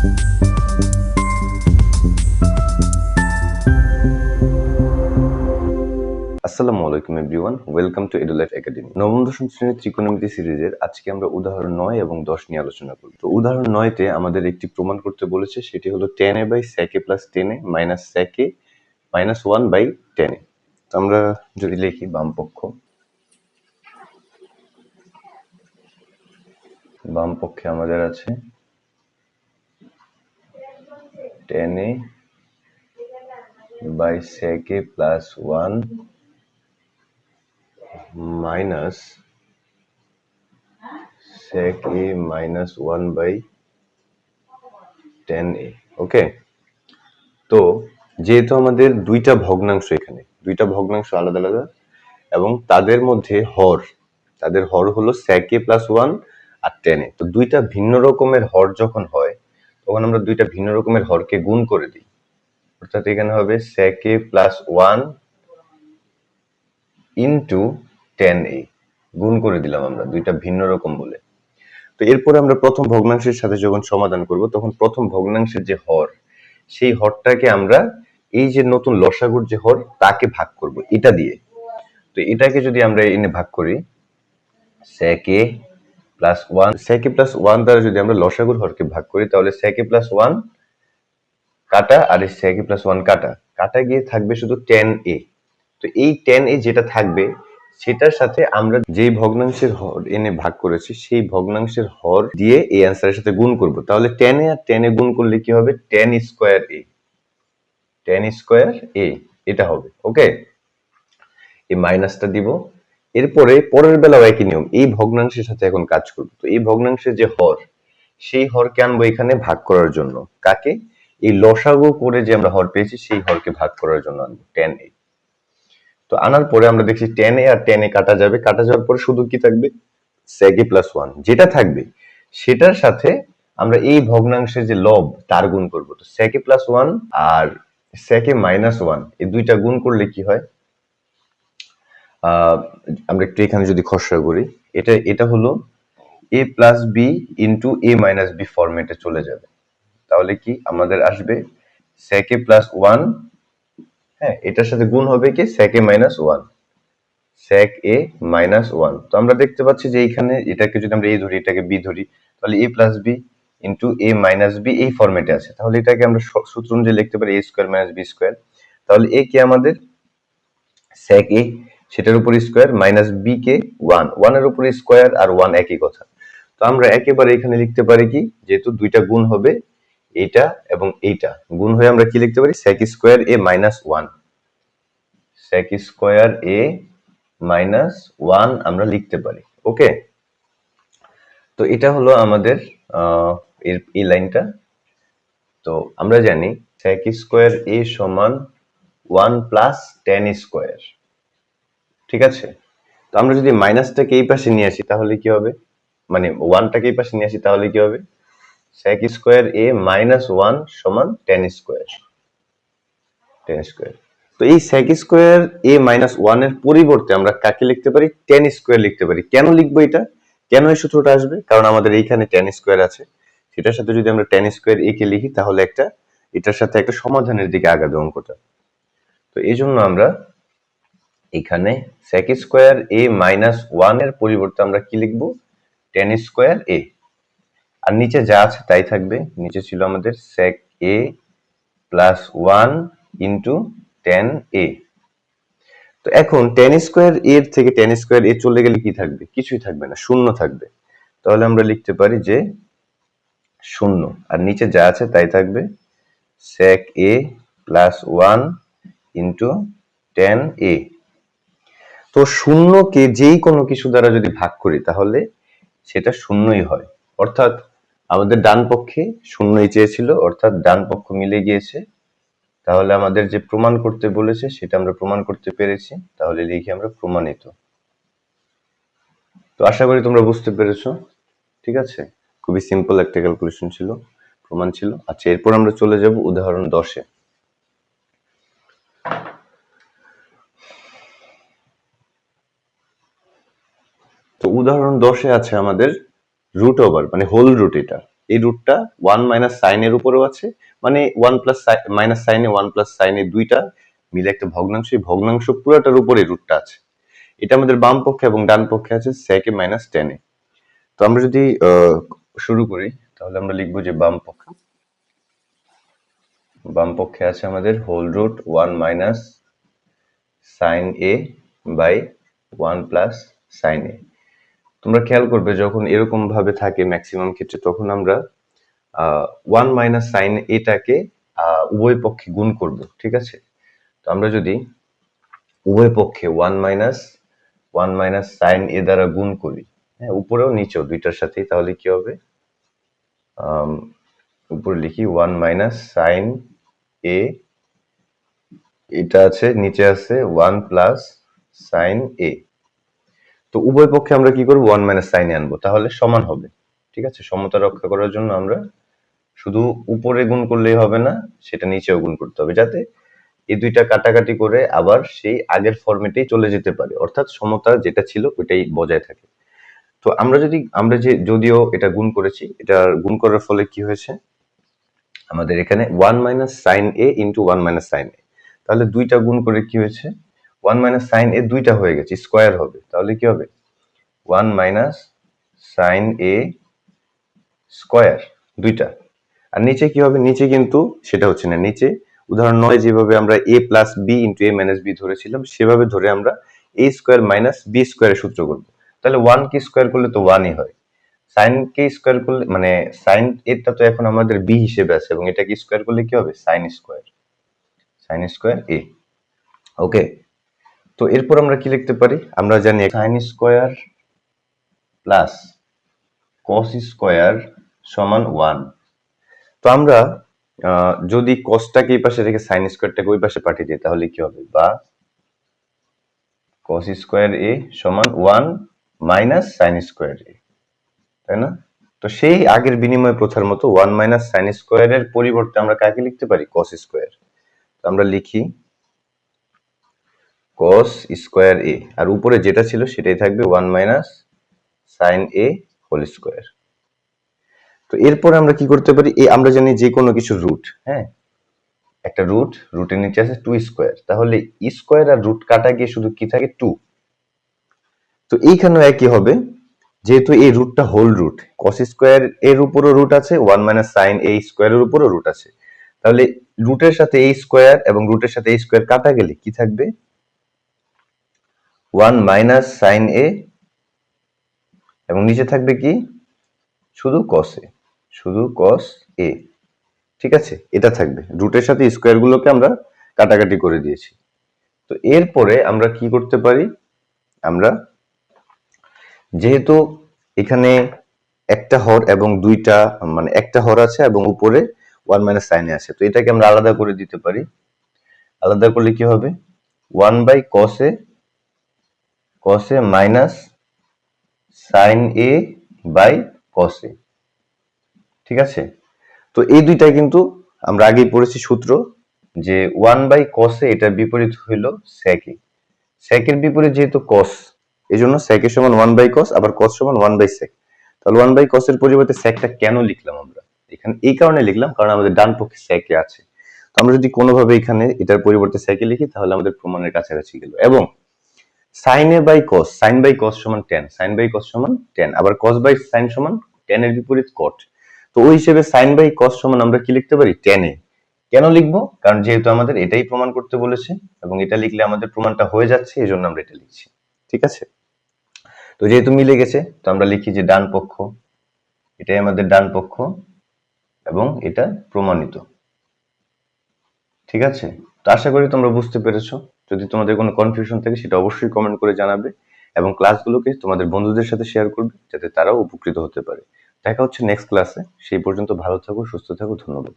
আসসালামু আলাইকুম everyone, welcome to Edulife Academy. নবম, দশম শ্রেণির ত্রিকোণমিতি সিরিজের আজকে আমরা উদাহরণ নয় এবং দশ নিয়ে আলোচনা করব। তো উদাহরণ নয়তে আমাদের একটি প্রমাণ করতে বলেছে, সেটি হলো tan A by sec A plus tan A minus sec A minus one by tan A তো আমরা যদি লিখি বাম পক্ষ বাম পক্ষে আমাদের আছে tan A by sec A plus one minus sec a minus 1 by 10a okay তো যেহেতু আমাদের দুইটা ভগ্নাংশ এখানে, দুইটা ভগ্নাংশ আলাদা আলাদা, এবং তাদের মধ্যে হর, তাদের হর হলো sec a প্লাস ওয়ান আর টেন এ তো দুইটা ভিন্ন রকমের হর যখন হয় তখন আমরা দুইটা ভিন্ন রকমের হরকে গুণ করে দিই। অর্থাৎ এখানে হবে sec a plus one into tan A গুণ করে দিলাম আমরা, দুইটা ভিন্ন রকম বলে। তো এরপরে আমরা প্রথম ভগ্নাংশের সাথে যখন সমাধান করব, তখন প্রথম ভগ্নাংশের যে হর, সেই হরটাকে আমরা এই যে নতুন লসাগুর যে হর, তাকে ভাগ করব, এটা দিয়ে। তো এটাকে যদি আমরা এনে ভাগ করি sec A plus one sec A plus one দ্বারা যদি আমরা লসাগুর হরকে ভাগ করি, তাহলে সেকে প্লাস ওয়ান কাটা আর সেকে প্লাস ওয়ান কাটা। কাটা গিয়ে থাকবে শুধু টেন এ তো এই টেন এ যেটা থাকবে, সেটার সাথে আমরা যে ভগ্নাংশের হর এনে ভাগ করেছি, সেই ভগ্নাংশের হর দিয়ে এই অ্যান্সারের সাথে গুণ করব। তাহলে ten A R ten A গুণ করলে কি হবে? Tan square A tan square A এটা হবে ওকে এই মাইনাসটা দিব। এরপরে পরের বেলাও একই নিয়ম, এই ভগ্নাংশের সাথে এখন কাজ করব। তো এই ভগ্নাংশের যে হর, সেই হরকে আনব এখানে ভাগ করার জন্য। কাকে? এই লসাগু করে যে আমরা হর পেয়েছি, সেই হরকে ভাগ করার জন্য আনব টেন এ তো আনার পরে আমরা দেখছি টেন এ আর টেন এ কাটা যাবে। কাটা যাওয়ার পরে শুধু কি থাকবে? সেকে প্লাস ওয়ান যেটা থাকবে, সেটার সাথে আমরা এই ভগ্নাংশের যে লব, তার গুণ করব। তো সেকে প্লাস ওয়ান আর সেকে মাইনাস ওয়ান এই দুইটা গুণ করলে কি হয়? আমরা একটু এখানে যদি খসড়া করি, এটা এটা হলো A plus B into A minus B ফরম্যাটে চলে যাবে। তাহলে কি আমাদের আসবে সেকে প্লাস ওয়ান হ্যাঁ এটার সাথে গুণ হবে কি a minus one sec A minus one তো আমরা দেখতে পাচ্ছি যে এইখানে এটাকে যদি আমরা এ ধরি, এটাকে বি ধরি, তাহলে A plus B into A minus B এই ফরম্যাটে আছে। তাহলে এটাকে আমরা সূত্র অনুযায়ী লিখতে পারি A square minus B square তাহলে a কে আমাদের? sec a সেটার উপর স্কোয়ার মাইনাস বি কে ওয়ান ওয়ানের উপর স্কোয়ার আর ওয়ান একই কথা। তো আমরা একেবারে এখানে লিখতে পারি কি? যেহেতু দুইটা গুণ হবে, এইটা এবং এইটা। গুণ হয়ে আমরা কি লিখতে পারি? sec square A minus one sec square A minus one আমরা লিখতে পারি। ওকে? তো এটা হলো আমাদের এর, এই লাইনটা। তো আমরা জানি sec স্কোয়ার এ সমান ওয়ান প্লাস টেন স্কোয়ার ঠিক আছে? তো আমরা যদি মাইনাসটাকে এই পাশে নিয়ে আসি, তাহলে কি হবে? মানে ওয়ানটাকে এই পাশে নিয়ে আসি, তাহলে কি হবে? sec square A minus one সমান টেন স্কোয়ার টেন স্কোয়ার তো এই sec স্কোয়ার এ মাইনাস ওয়ানের পরিবর্তে আমরা কাকে লিখতে পারি? টেন স্কোয়ার লিখতে পারি। কেন লিখব এটা? কেন এই সূত্রটা আসবে? কারণ আমাদের এইখানে টেন স্কোয়ার আছে। সেটার সাথে যদি আমরা টেন স্কোয়ার এ কে লিখি, তাহলে একটা, এটার সাথে একটা সমাধানের দিকে আগাবে অঙ্কটা। তো এই জন্য আমরা এখানে sec স্কোয়ার এ মাইনাস ওয়ানের পরিবর্তে আমরা কি লিখব? টেন স্কোয়ার এ আর নিচে যা আছে তাই থাকবে। নিচে ছিল আমাদের sec a plus one into tan A তো এখন টেন স্কোয়ার এর থেকে টেন স্কোয়ার এ চলে গেলে কি থাকবে? কিছুই থাকবে না, শূন্য থাকবে। তাহলে আমরা লিখতে পারি যে শূন্য। আর নিচে যা আছে তাই থাকবে। sec a plus one into tan A তো শূন্যকে যেই কোনো কিছু দ্বারা যদি ভাগ করি, তাহলে সেটা শূন্যই হয়। অর্থাৎ আমাদের ডান পক্ষে শূন্যই চেয়েছিল, অর্থাৎ ডান পক্ষ মিলে গিয়েছে। তাহলে আমাদের যে প্রমাণ করতে বলেছে, সেটা আমরা প্রমাণ করতে পেরেছি। তাহলে লিখি আমরা প্রমাণিত। তো আশা করি তোমরা বুঝতে পেরেছ, ঠিক আছে? খুবই সিম্পল একটা ক্যালকুলেশন ছিল, প্রমাণ ছিল। আচ্ছা এরপর আমরা চলে যাব উদাহরণ দশে। উদাহরণ দশে আছে আমাদের রুট ওভার মানে হোল রুট এটা। এই রুটটা ওয়ান মাইনাস সাইনের উপরেও আছে মানে ওয়ান প্লাস মাইনাস সাইনে ওয়ান প্লাস সাইনে দুইটা মিলে একটা ভগ্নাংশ, এই ভগ্নাংশ পুরোটার উপরে রুটটা আছে। এটা আমাদের বাম পক্ষে এবং ডান পক্ষে আছে সেকে মাইনাস টেনে তো আমরা যদি শুরু করি, তাহলে আমরা লিখব যে বাম পক্ষে। বাম পক্ষে আছে আমাদের whole root one minus sine A by one plus sine A তোমরা খেয়াল করবে, যখন এরকম ভাবে থাকে ম্যাক্সিমাম ক্ষেত্রে, তখন আমরা ওয়ান মাইনাস সাইন এটাকে উভয় পক্ষে গুণ করব, ঠিক আছে? তো আমরা যদি উভয় পক্ষে one minus one minus sine A দ্বারা গুণ করি হ্যাঁ উপরেও নিচেও, দুইটার সাথেই, তাহলে কি হবে? উপরে লিখি ওয়ান মাইনাস সাইন এ, এটা আছে, নিচে আছে ওয়ান প্লাস সাইন এ। তো উভয় পক্ষে আমরা কি করব? ওয়ান মাইনাস সাইনে আনব। তাহলে সমান হবে। ঠিক আছে? সমতা রক্ষা করার জন্য আমরা শুধু উপরে গুণ করলেই হবে না, সেটা নিচেও গুণ করতে হবে, যাতে এই দুইটা কাটাকাটি করে আবার সেই আগের ফরম্যাটেই চলে যেতে পারে। অর্থাৎ সমতা যেটা ছিল, ওইটাই বজায় থাকে। তো আমরা যদি, আমরা যে, যদিও এটা গুণ করেছি, এটা গুণ করার ফলে কি হয়েছে? আমাদের এখানে one minus sine A into one minus sine A তাহলে দুইটা গুণ করে কি হয়েছে? ওয়ান মাইনাস সাইন এ দুইটা হয়ে গেছে স্কোয়ার হবে। তাহলে কি হবে? One minus sine A square দুইটা। আর নিচে কি হবে? নিচে কিন্তু সেটা হচ্ছে না, নিচে উদাহরণ নয়, যেভাবে আমরা A plus B into A minus B ধরেছিলাম, সেভাবে ধরে আমরা এ স্কোয়ার মাইনাস বি স্কোয়ারের সূত্র করব। তাহলে ওয়ান কে স্কোয়ার করলে তো ওয়ানই হয়। সাইন কে স্কোয়ার করলে মানে সাইন এটা তো এখন আমাদের বি হিসেবে আছে, এবং এটাকে স্কোয়ার করলে কি হবে? Sine square sine square A okay তো এরপর আমরা কি লিখতে পারি? আমরা জানি sine square plus cos square সমান ওয়ান তো আমরা যদি কসটাকে এই পাশে রেখে সাইন স্কোয়ারটাকে ওই পাশে পাঠিয়ে দিই, তাহলে কি হবে? বা কস স্কোয়ার এ সমান one minus sine square A, তাই না? তো সেই আগের বিনিময় প্রথার মতো ওয়ান মাইনাস সাইন স্কোয়ারের পরিবর্তে আমরা কাকে লিখতে পারি? কস স্কোয়ার তো আমরা লিখি কস স্কোয়ার এ আর উপরে যেটা ছিল সেটাই থাকবে one minus sine A whole square তো এরপর আমরা কি করতে পারি? এই আমরা জানি যে কোনো কিছু রুট হ্যাঁ? একটা রুট রুটের নিচে আছে টু স্কোয়ার তাহলে স্কোয়ার আর রুট কাটা গিয়ে শুধু কি থাকে? টু তো এইখানেও একই হবে, যেহেতু এই রুটটা হোল রুট কস স্কোয়ার এর উপরও রুট আছে ওয়ান মাইনাস সাইন এ স্কোয়ারের উপরও রুট আছে। তাহলে রুটের সাথে এই স্কোয়ার এবং রুটের সাথে এই স্কোয়ার কাটা গেলে কি থাকবে? ওয়ান মাইনাস সাইন এ, এবং নিচে থাকবে কি? শুধু কস এ, শুধু কস এ। ঠিক আছে? এটা থাকবে। রুটের সাথে স্কোয়ার গুলোকে আমরা কাটাকাটি করে দিয়েছি। তো এরপরে আমরা কি করতে পারি? আমরা যেহেতু এখানে একটা হর এবং দুইটা মানে একটা হর আছে এবং উপরে ওয়ান মাইনাস সাইনে আছে। তো এটাকে আমরা আলাদা করে দিতে পারি। আলাদা করলে কি হবে? One by cos A cos minus sine A by cos ঠিক আছে? তো এই দুইটাই কিন্তু আমরা আগেই পড়েছি সূত্র যে ওয়ান বাই কসে এটার বিপরীত হইল স্যাকে স্যাকের বিপরীত যেহেতু কস এই জন্য স্যাকের সমান ওয়ান বাই কস আবার কস সমান ওয়ান বাই স্যাক তাহলে ওয়ান বাই কসের পরিবর্তে স্যাকটা কেন লিখলাম আমরা? এখানে এই কারণে লিখলাম, কারণ আমাদের ডান পক্ষে আছে। তো আমরা যদি কোনোভাবে এখানে এটার পরিবর্তে স্যাকে লিখি, তাহলে আমাদের প্রমাণের কাছাকাছি গেল। এবং সাইনে by cos sine by cos সমান টেন সাইন বাই কস সমান টেন আবার কস বাই সাইন সমান টেন এর বিপরীত কট তো ওই হিসেবে সাইন বাই কস সমান আমরা কি লিখতে পারি? টেনে কেন লিখব? কারণ যেহেতু আমাদের এটাই প্রমাণ করতে বলেছে এবং এটা লিখলে আমাদের প্রমাণটা হয়ে যাচ্ছে এই জন্য আমরা এটা লিখছি। ঠিক আছে? তো যেহেতু মিলে গেছে, তো আমরা লিখি যে ডান পক্ষ, এটাই আমাদের ডান পক্ষ এবং এটা প্রমাণিত। ঠিক আছে? তো আশা করি তোমরা বুঝতে পেরেছ। যদি তোমাদের কোনো কনফিউশন থাকে, সেটা অবশ্যই কমেন্ট করে জানাবে এবং ক্লাসগুলোকে তোমাদের বন্ধুদের সাথে শেয়ার করবে, যাতে তারাও উপকৃত হতে পারে। দেখা হচ্ছে নেক্সট ক্লাসে সেই পর্যন্ত ভালো থাকো, সুস্থ থাকো, ধন্যবাদ।